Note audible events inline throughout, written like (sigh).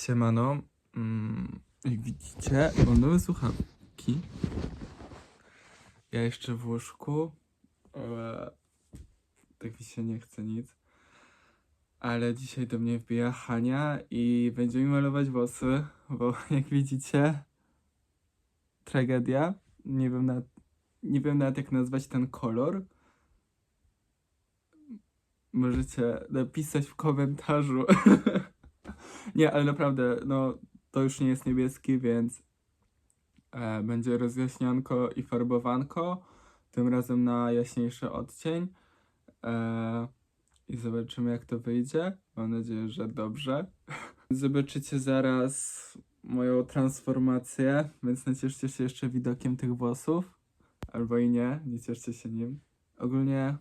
Siemano. Mm, jak widzicie, mam nowe słuchawki. Ja jeszcze w łóżku. Ale tak mi się nie chce nic. Ale dzisiaj do mnie wbija Hania i będzie mi malować włosy, bo (laughs) jak widzicie, tragedia. Nie wiem, na, nie wiem nawet jak nazwać ten kolor. Możecie napisać w komentarzu. (laughs) nie, ale naprawdę, no to już nie jest niebieski, więc e, będzie rozjaśnianko i farbowanko. Tym razem na jaśniejszy odcień. E, I zobaczymy, jak to wyjdzie. Mam nadzieję, że dobrze. (laughs) Zobaczycie zaraz moją transformację, więc nie cieszcie się jeszcze widokiem tych włosów. Albo i nie, nie cieszcie się nim. Ogólnie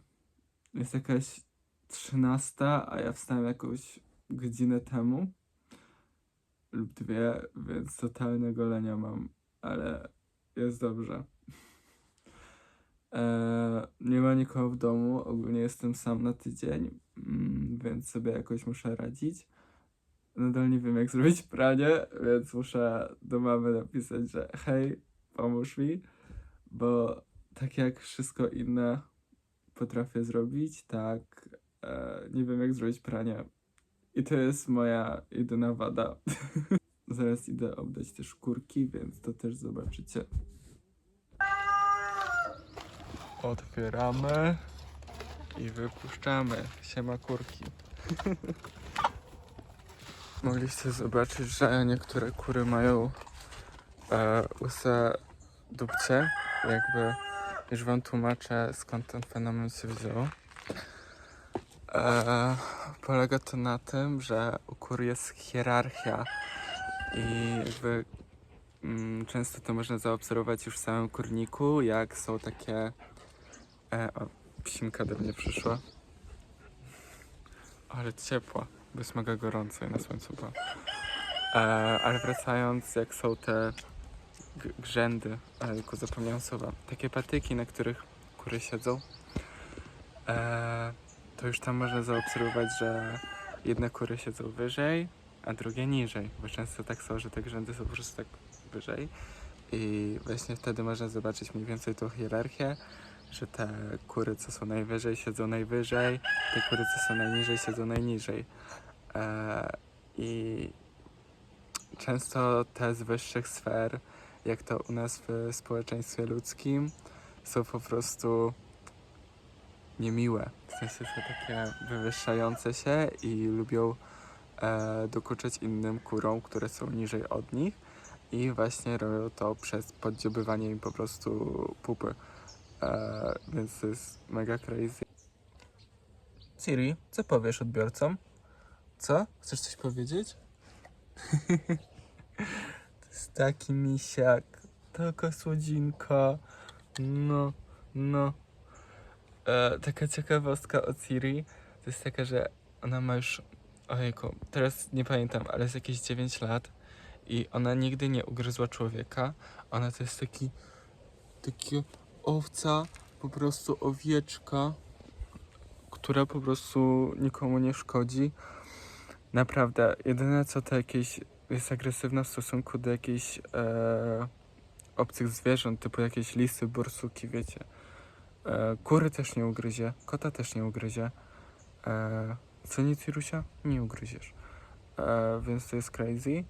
jest jakaś 13, a ja wstałem jakąś godzinę temu lub dwie, więc totalnego golenia mam, ale jest dobrze. Eee, nie ma nikogo w domu, ogólnie jestem sam na tydzień, mm, więc sobie jakoś muszę radzić. Nadal nie wiem jak zrobić pranie, więc muszę do mamy napisać, że hej, pomóż mi, bo tak jak wszystko inne potrafię zrobić, tak e, nie wiem jak zrobić pranie. I to jest moja jedyna wada. (laughs) Zaraz idę oddać te szkórki, więc to też zobaczycie. Otwieramy i wypuszczamy. Siema kurki. (laughs) Mogliście zobaczyć, że niektóre kury mają e, łyse dupcie. Jakby już wam tłumaczę skąd ten fenomen się wziął. E, polega to na tym, że u kur jest hierarchia i jakby mm, często to można zaobserwować już w samym kurniku, jak są takie... E, o, psinka do mnie przyszła. Ale ciepła, bo jest mega gorąco i na słońcu była. E, ale wracając, jak są te grzędy, ale tylko zapomniałem słowa, takie patyki, na których kury siedzą, e, to już tam można zaobserwować, że jedne kury siedzą wyżej, a drugie niżej, bo często tak są, że te grzędy są po prostu tak wyżej i właśnie wtedy można zobaczyć mniej więcej tą hierarchię, że te kury, co są najwyżej, siedzą najwyżej, te kury, co są najniżej, siedzą najniżej. E, I często te z wyższych sfer, jak to u nas w społeczeństwie ludzkim, są po prostu niemiłe. W sensie są takie wywyższające się i lubią e, dokuczać innym kurom, które są niżej od nich i właśnie robią to przez poddziobywanie im po prostu pupy. E, więc to jest mega crazy. Siri, co powiesz odbiorcom? Co? Chcesz coś powiedzieć? (laughs) to jest taki misiak, taka słodzinka. No, no. E, taka ciekawostka o Siri to jest taka, że ona ma już, ojejku, teraz nie pamiętam, ale jest jakieś 9 lat i ona nigdy nie ugryzła człowieka. Ona to jest taki, taki owca, po prostu owieczka, która po prostu nikomu nie szkodzi. Naprawdę, jedyne co to jakieś jest agresywna w stosunku do jakichś e, obcych zwierząt, typu jakieś lisy, borsuki, wiecie. E, kury też nie ugryzie, kota też nie ugryzie. E, co nic, Irusia? Nie ugryziesz. E, więc to jest crazy.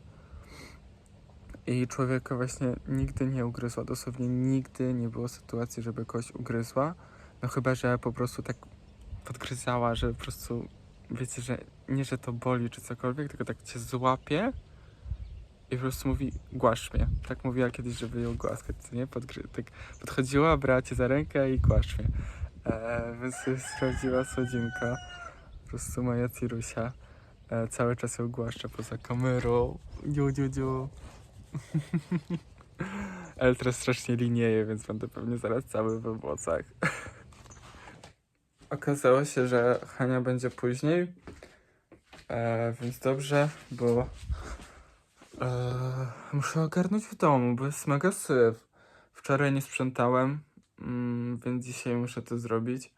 I człowieka właśnie nigdy nie ugryzła. Dosłownie nigdy nie było sytuacji, żeby kogoś ugryzła. No chyba, że po prostu tak podgryzała, że po prostu wiecie, że nie, że to boli czy cokolwiek, tylko tak cię złapie i po prostu mówi głaszcz mnie. Tak mówiła kiedyś, żeby ją głaskać, nie? Podgry- tak podchodziła, brała cię za rękę i głaszcz mnie. E, więc prawdziwa słodzinka. Po prostu moja Cirusia. E, cały czas ją głaszczę poza kamerą. Dziu, dziu, dziu. Ale (laughs) teraz strasznie linieje, więc będę pewnie zaraz cały we włosach. (laughs) Okazało się, że Hania będzie później, e, więc dobrze, bo e, muszę ogarnąć w domu, bo jest mega syf. Wczoraj nie sprzątałem, mm, więc dzisiaj muszę to zrobić.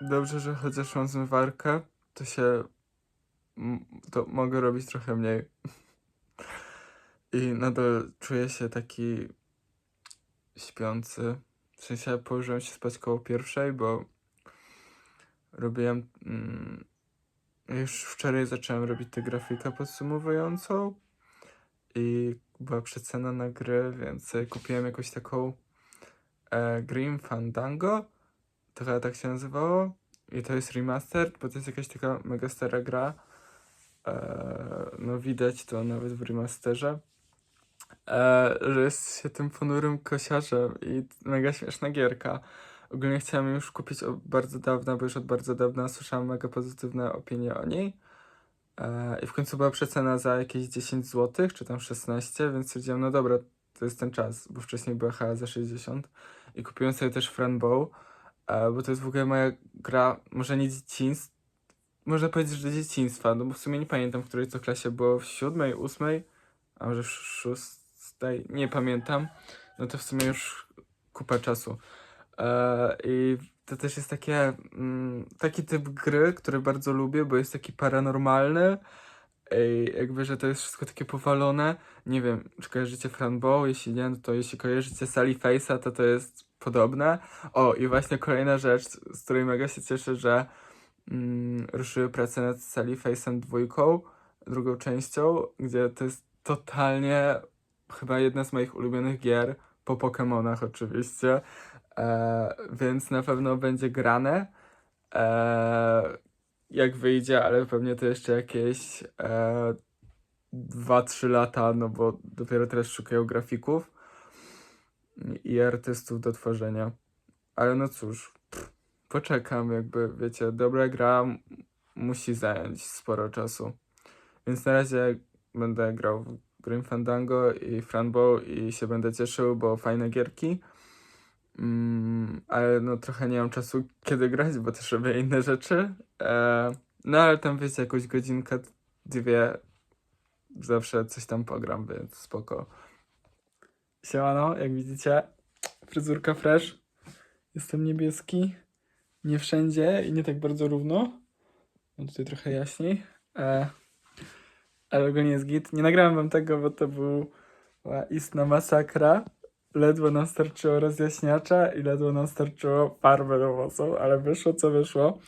Dobrze, że chociaż mam zmywarkę, to się to mogę robić trochę mniej. I nadal czuję się taki śpiący. W sensie położyłem się spać koło pierwszej, bo robiłem. Mm, już wczoraj zacząłem robić tę grafikę podsumowującą i była przecena na gry, więc kupiłem jakąś taką e, Grim Fandango. To chyba tak się nazywało. I to jest remastered, bo to jest jakaś taka mega stara gra. E, no widać to nawet w remasterze. E, że jest się tym ponurym kosiarzem i mega śmieszna gierka. Ogólnie chciałem ją już kupić od bardzo dawna, bo już od bardzo dawna słyszałem mega pozytywne opinie o niej. E, I w końcu była przecena za jakieś 10 zł, czy tam 16, więc stwierdziłem, no dobra, to jest ten czas, bo wcześniej była chyba za 60. I kupiłem sobie też Franbow, e, bo to jest w ogóle moja gra, może nie dzieciństwa, można powiedzieć, że dzieciństwa, no bo w sumie nie pamiętam, w której to klasie było, w siódmej, ósmej, a może w szóstej, nie pamiętam. No to w sumie już kupa czasu. E, I to też jest takie, mm, taki typ gry, który bardzo lubię, bo jest taki paranormalny. I jakby, że to jest wszystko takie powalone. Nie wiem, czy kojarzycie Franbow? Jeśli nie, no to jeśli kojarzycie Sally Face'a, to to jest podobne. O, i właśnie kolejna rzecz, z której mega się cieszę, że mm, ruszyły prace nad Sally Face'em dwójką, drugą częścią, gdzie to jest totalnie chyba jedna z moich ulubionych gier, po Pokémonach oczywiście. E, więc na pewno będzie grane. E, jak wyjdzie, ale pewnie to jeszcze jakieś e, 2-3 lata, no bo dopiero teraz szukają grafików i artystów do tworzenia. Ale no cóż, poczekam, jakby wiecie, dobra gra musi zająć sporo czasu. Więc na razie będę grał w Grim Fandango i Franbow i się będę cieszył, bo fajne gierki. Mm, ale no trochę nie mam czasu kiedy grać, bo też robię inne rzeczy. E, no ale tam wiecie, jakąś godzinkę, dwie zawsze coś tam pogram, więc spoko. Siemano, jak widzicie, fryzurka fresh. Jestem niebieski. Nie wszędzie i nie tak bardzo równo. No tutaj trochę jaśniej. E, ale ogólnie jest git. Nie nagrałem wam tego, bo to była istna masakra. Ledwo nam starczyło rozjaśniacza i ledwo nam starczyło farby do włosów, ale wyszło co wyszło.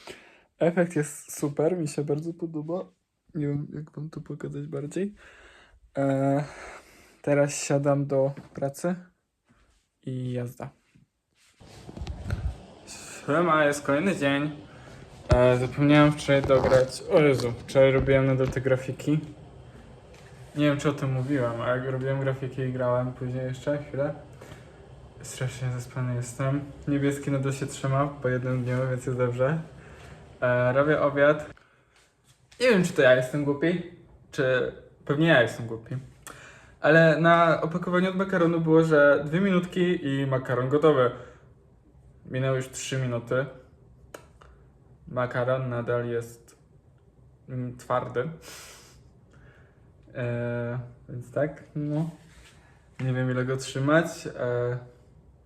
Efekt jest super, mi się bardzo podoba. Nie wiem, jak wam to pokazać bardziej. E, teraz siadam do pracy i jazda. Siema, jest kolejny dzień. E, zapomniałem wczoraj dograć. O Jezu, wczoraj robiłem nadal te grafiki. Nie wiem, czy o tym mówiłem, ale robiłem grafiki i grałem później jeszcze chwilę. Strasznie zaspany jestem. Niebieski nadal się trzyma po jednym dniu, więc jest dobrze. E, robię obiad. Nie wiem, czy to ja jestem głupi, czy pewnie ja jestem głupi. Ale na opakowaniu od makaronu było, że dwie minutki i makaron gotowy. Minęły już 3 minuty. Makaron nadal jest mm, twardy. E, więc tak, no. Nie wiem ile go trzymać. E,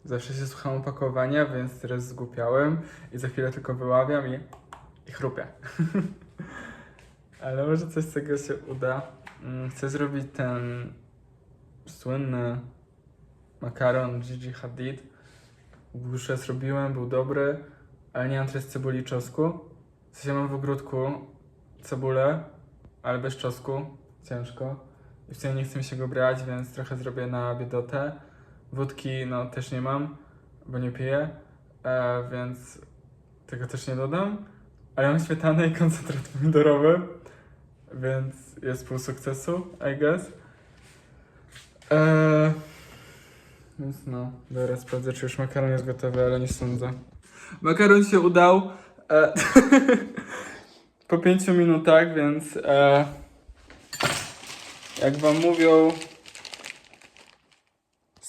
zawsze się słucham opakowania, więc teraz zgłupiałem i za chwilę tylko wyławiam i, i chrupię. (laughs) Ale może coś z tego się uda. Mm, Chcę zrobić ten słynny makaron Gigi Hadid. Już raz robiłem, był dobry, ale nie mam teraz cebuli i czosnku. W sensie mam w ogródku cebulę, ale bez czosnku. Ciężko. I w sumie nie chce mi się go brać, więc trochę zrobię na biedotę. Wódki no też nie mam, bo nie piję, e, więc tego też nie dodam. Ale mam śmietanę i koncentrat pomidorowy, więc jest pół sukcesu, I guess. E, więc no, dobra, sprawdzę, czy już makaron jest gotowy, ale nie sądzę. Makaron się udał e, (laughs) po pięciu minutach, więc e, jak wam mówią,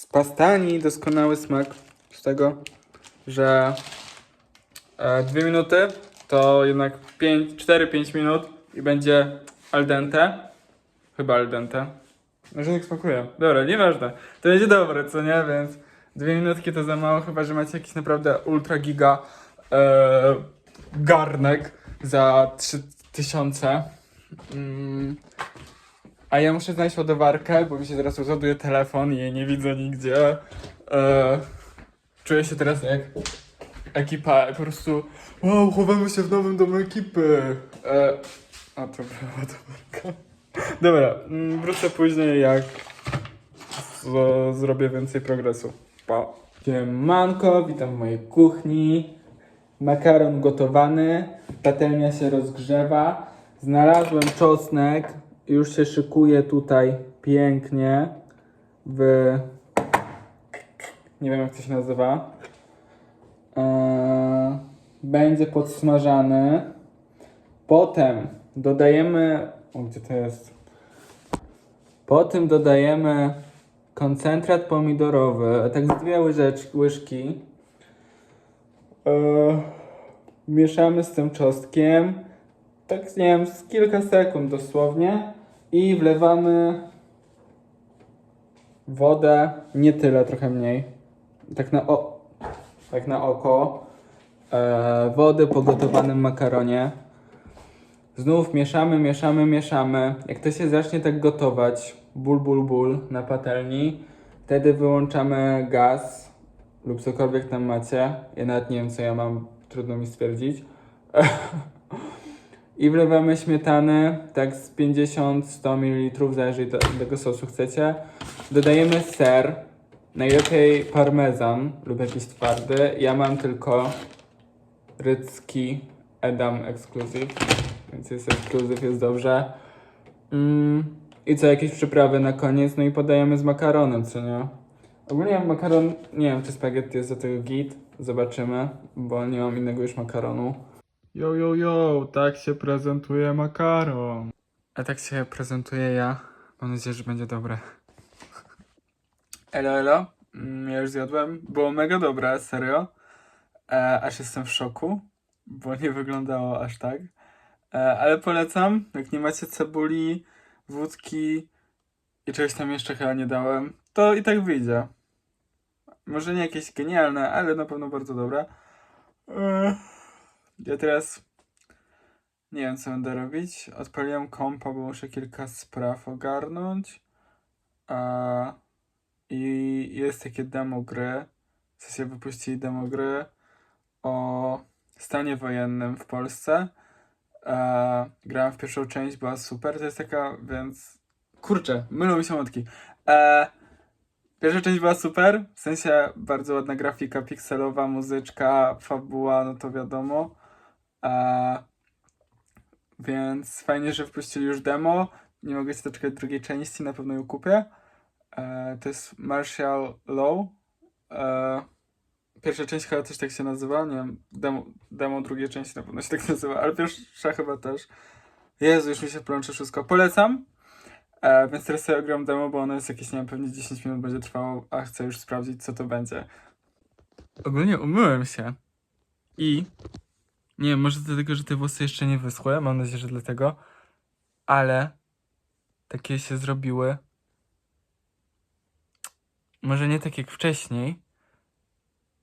z pastani doskonały smak z tego, że e, dwie minuty to jednak 4-5 minut i będzie al dente. Chyba al dente. Może tak smakuje. Dobra, nieważne. To będzie dobre, co nie? Więc dwie minutki to za mało, chyba że macie jakiś naprawdę ultra giga e, garnek za 3, tysiące. Mm. A ja muszę znaleźć ładowarkę, bo mi się teraz rozładuje telefon i jej nie widzę nigdzie. E, czuję się teraz jak ekipa, po prostu wow, chowamy się w nowym domu ekipy. E, a to była ładowarka. Dobra, mm, wrócę później jak z, zrobię więcej progresu. Pa. Siemanko, witam w mojej kuchni. Makaron gotowany, patelnia się rozgrzewa. Znalazłem czosnek, już się szykuje tutaj pięknie w... Nie wiem jak to się nazywa. Eee, będzie podsmażany. Potem dodajemy... O, gdzie to jest? Potem dodajemy koncentrat pomidorowy, tak z dwie łyżecz, łyżki. Eee, mieszamy z tym czosnkiem, tak nie wiem, z kilka sekund dosłownie i wlewamy wodę, nie tyle, trochę mniej, tak na, o, tak na oko, eee, wody po gotowanym makaronie. Znów mieszamy, mieszamy, mieszamy. Jak to się zacznie tak gotować, ból, ból, ból na patelni, wtedy wyłączamy gaz lub cokolwiek tam macie. Ja nawet nie wiem, co ja mam, trudno mi stwierdzić. (laughs) I wlewamy śmietany, tak z 50-100 ml, zależy do tego sosu chcecie. Dodajemy ser, najlepiej parmezan lub jakiś twardy. Ja mam tylko rycki Edam Exclusive, więc jest Exclusive, jest dobrze. Mm, I co, jakieś przyprawy na koniec, no i podajemy z makaronem, co nie? Ogólnie makaron, nie wiem czy spaghetti jest do tego git, zobaczymy, bo nie mam innego już makaronu. Yo, yo, yo, tak się prezentuje makaron. A tak się prezentuje ja. Mam nadzieję, że będzie dobre. Elo, elo. Mm, Ja już zjadłem. Było mega dobre, serio. E, aż jestem w szoku, bo nie wyglądało aż tak. E, ale polecam, jak nie macie cebuli, wódki i czegoś tam jeszcze chyba nie dałem, to i tak wyjdzie. Może nie jakieś genialne, ale na pewno bardzo dobre. E, ja teraz nie wiem, co będę robić. Odpaliłem kompa, bo muszę kilka spraw ogarnąć. A, I jest takie demo gry. W sensie wypuścili demo gry o stanie wojennym w Polsce. E, grałem w pierwszą część, była super. To jest taka, więc. Kurczę, mylą mi się wątki. E, pierwsza część była super, w sensie bardzo ładna grafika pikselowa, muzyczka, fabuła, no to wiadomo. E, więc fajnie, że wpuścili już demo. Nie mogę się doczekać drugiej części, na pewno ją kupię. E, to jest Martial Law. E, pierwsza część chyba też tak się nazywa, nie wiem, demo, demo drugiej części na pewno się tak (laughs) nazywa, ale pierwsza chyba też. Jezu, już mi się plącze wszystko. Polecam. E, więc teraz sobie gram demo, bo ono jest jakieś, nie wiem, pewnie 10 minut będzie trwało, a chcę już sprawdzić, co to będzie. Ogólnie umyłem się. I... Nie wiem, może dlatego, że te włosy jeszcze nie wyschły, mam nadzieję, że dlatego. Ale... Takie się zrobiły. Może nie tak jak wcześniej,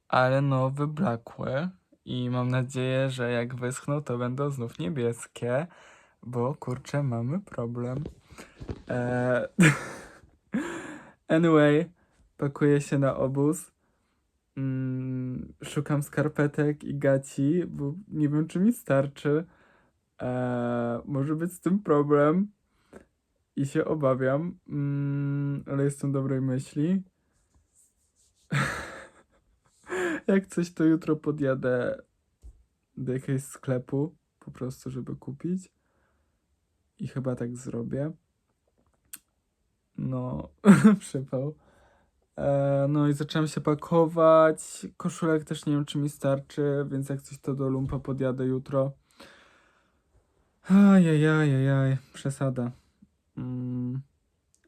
ale no wyblakły. I mam nadzieję, że jak wyschną, to będą znów niebieskie, bo kurczę, mamy problem. Eee, (laughs) anyway, pakuję się na obóz. Mm, szukam skarpetek i gaci, bo nie wiem, czy mi starczy. Eee, może być z tym problem. I się obawiam, mm, ale jestem dobrej myśli. (laughs) Jak coś, to jutro podjadę do jakiegoś sklepu, po prostu, żeby kupić. I chyba tak zrobię. No, (laughs) przypał. E, no i zacząłem się pakować. Koszulek też nie wiem, czy mi starczy, więc jak coś, to do lumpa podjadę jutro. Ajajajajaj, przesada. Mm,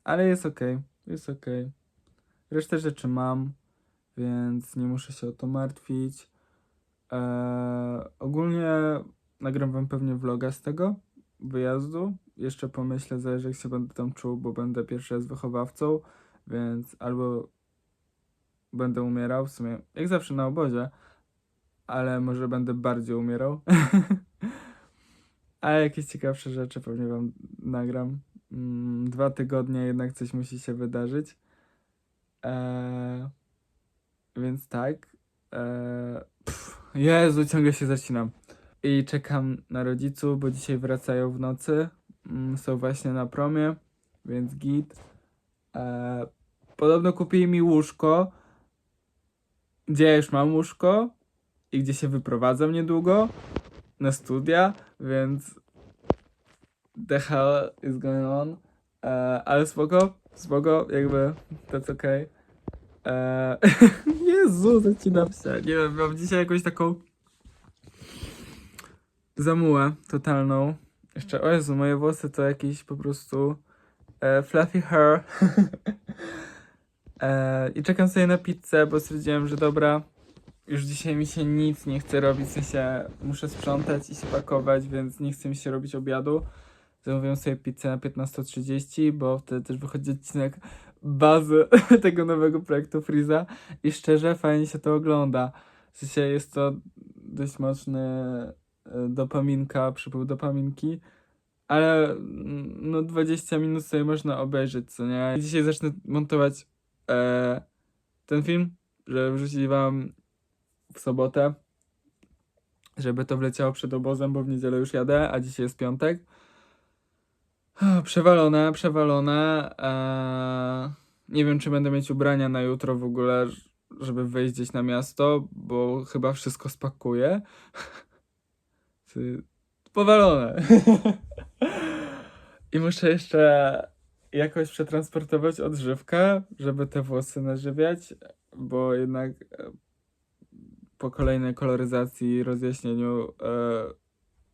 ale jest okej, jest okej. Resztę rzeczy mam, więc nie muszę się o to martwić. E, ogólnie nagram wam pewnie vloga z tego wyjazdu. Jeszcze pomyślę, zależy jak się będę tam czuł, bo będę pierwszy raz wychowawcą, więc albo będę umierał, w sumie jak zawsze na obozie, ale może będę bardziej umierał. (laughs) A jakieś ciekawsze rzeczy pewnie wam nagram. Mm, dwa tygodnie jednak coś musi się wydarzyć. Eee, więc tak. Eee, pff, Jezu, ciągle się zacinam. I czekam na rodziców, bo dzisiaj wracają w nocy. Mm, są właśnie na promie, więc git. Eee, podobno kupili mi łóżko, gdzie ja już mam łóżko i gdzie się wyprowadzam niedługo na studia, więc the hell is going on. E, ale spoko, spoko, jakby that's okay. E, (laughs) Jezu, zacinam się. Nie wiem, mam dzisiaj jakąś taką zamułę totalną. Jeszcze, o Jezu, moje włosy to jakiś po prostu e, fluffy hair. (laughs) e, I czekam sobie na pizzę, bo stwierdziłem, że dobra, już dzisiaj mi się nic nie chce robić, w sensie muszę sprzątać i się pakować, więc nie chce mi się robić obiadu. Zamówiłem sobie pizzę na 15.30, bo wtedy też wychodzi odcinek bazy (laughs) tego nowego projektu Freeza i szczerze fajnie się to ogląda. W sensie jest to dość mocny e, dopaminka, przypływ dopaminki, ale mm, no 20 minut sobie można obejrzeć, co nie? Dzisiaj zacznę montować e, ten film, żeby wrzucić wam w sobotę, żeby to wleciało przed obozem, bo w niedzielę już jadę, a dzisiaj jest piątek. Przewalone, przewalone. Eee, nie wiem, czy będę mieć ubrania na jutro w ogóle, żeby wyjść gdzieś na miasto, bo chyba wszystko spakuję. (laughs) Powalone. (laughs) I muszę jeszcze jakoś przetransportować odżywkę, żeby te włosy nażywiać, bo jednak e, po kolejnej koloryzacji i rozjaśnieniu e,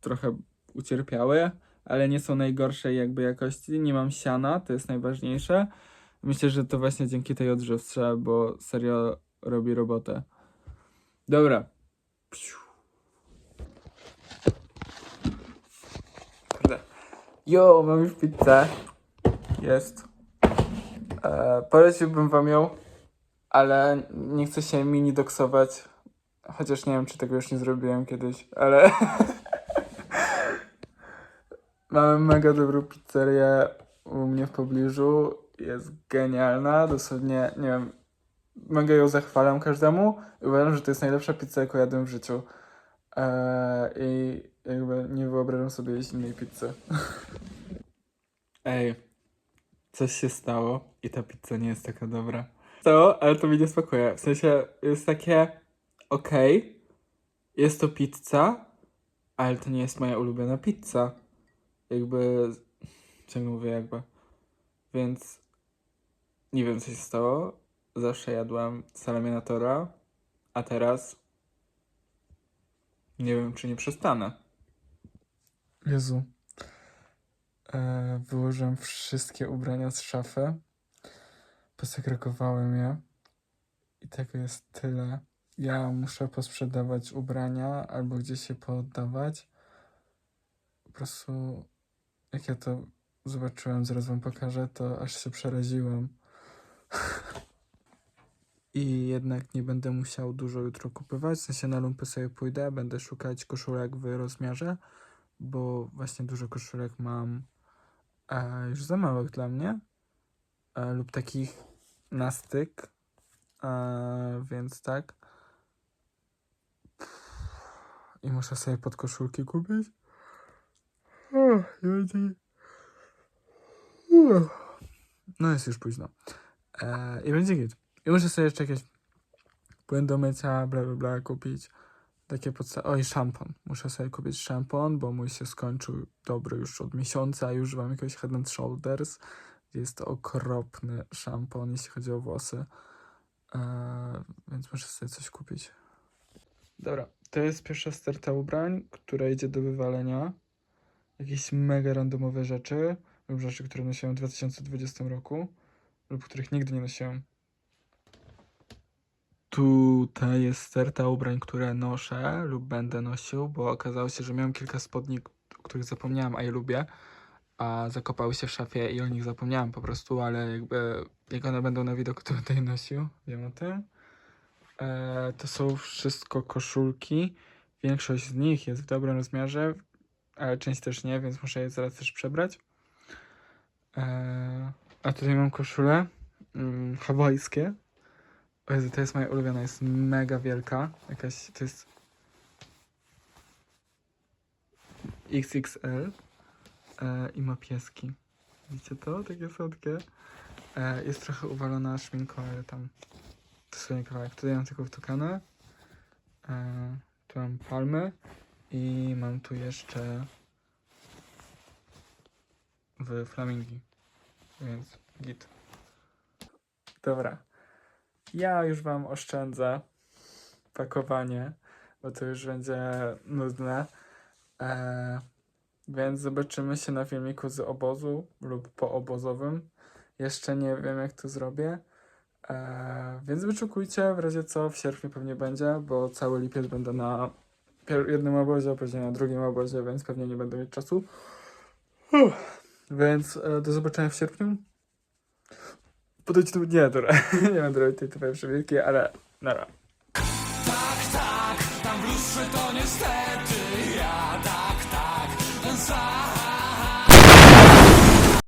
trochę ucierpiały, ale nie są najgorszej jakby jakości. Nie mam siana, to jest najważniejsze. Myślę, że to właśnie dzięki tej odżywce, bo serio robi robotę. Dobra. Jo, mam już pizzę. Jest. E, poleciłbym wam ją, ale nie chcę się mini doksować. Chociaż nie wiem, czy tego już nie zrobiłem kiedyś, ale. (laughs) Mamy mega dobrą pizzerię u mnie w pobliżu. Jest genialna, dosłownie, nie wiem, mega ją zachwalam każdemu. i Uważam, że to jest najlepsza pizza, jaką jadłem w życiu. Eee, I jakby nie wyobrażam sobie jeść innej pizzy. (laughs) Ej, coś się stało i ta pizza nie jest taka dobra. Stało, ale to mnie nie spokojuje. W sensie jest takie, okej, jest to pizza, ale to nie jest moja ulubiona pizza. Jakby, ciągle mówię jakby. Więc nie wiem co się stało. Zawsze jadłam salaminatora, a teraz nie wiem czy nie przestanę. Jezu. E, wyłożyłem wszystkie ubrania z szafy. Posegregowałem je. I tego jest tyle. Ja muszę posprzedawać ubrania albo gdzieś je pooddawać. Po prostu jak ja to zobaczyłem, zaraz wam pokażę, to aż się przeraziłem. (laughs) I jednak nie będę musiał dużo jutro kupować. W sensie na lumpy sobie pójdę, będę szukać koszulek w rozmiarze, bo właśnie dużo koszulek mam e, już za małych dla mnie e, lub takich na styk. E, więc tak. I muszę sobie podkoszulki kupić. No jest już późno. E, I będzie git. I muszę sobie jeszcze jakieś płyn do mycia, bla bla bla kupić. Takie podstawy. Oj, szampon. Muszę sobie kupić szampon, bo mój się skończył dobry już od miesiąca. Już używam jakiegoś Head and Shoulders. Jest to okropny szampon, jeśli chodzi o włosy. E, więc muszę sobie coś kupić. Dobra, to jest pierwsza sterta ubrań, która idzie do wywalenia. Jakieś mega randomowe rzeczy, lub rzeczy, które nosiłem w 2020 roku, lub których nigdy nie nosiłem. Tutaj jest sterta ubrań, które noszę lub będę nosił, bo okazało się, że miałem kilka spodni, o których zapomniałem, a je lubię, a zakopały się w szafie i o nich zapomniałem po prostu, ale jakby jak one będą na widok, to będę je nosił, wiem o tym. E, to są wszystko koszulki. Większość z nich jest w dobrym rozmiarze. ale część też nie, więc muszę je zaraz też przebrać. Eee, a tutaj mam koszulę mm, hawajskie. Jezu, to jest moja ulubiona, jest mega wielka. Jakaś, to jest XXL e, i ma pieski. Widzicie to? Takie słodkie. E, jest trochę uwalona szminką, ale tam dosłownie kawałek. Tutaj mam tylko wtukane. E, tu mam palmy i mam tu jeszcze w flamingi. Więc git. Dobra. Ja już wam oszczędzę pakowanie, bo to już będzie nudne. E, więc zobaczymy się na filmiku z obozu lub po obozowym. Jeszcze nie wiem, jak to zrobię. E, więc wyczekujcie, w razie co w sierpniu pewnie będzie, bo cały lipiec będę na jednym obozie, później na drugim obozie, więc pewnie nie będę mieć czasu. Uff. Więc e, do zobaczenia w sierpniu. Podejdź tu. Nie, dobra. (laughs) nie będę robić tej twojej przebitki, ale nara. Tak, tak, tam w lustrze to niestety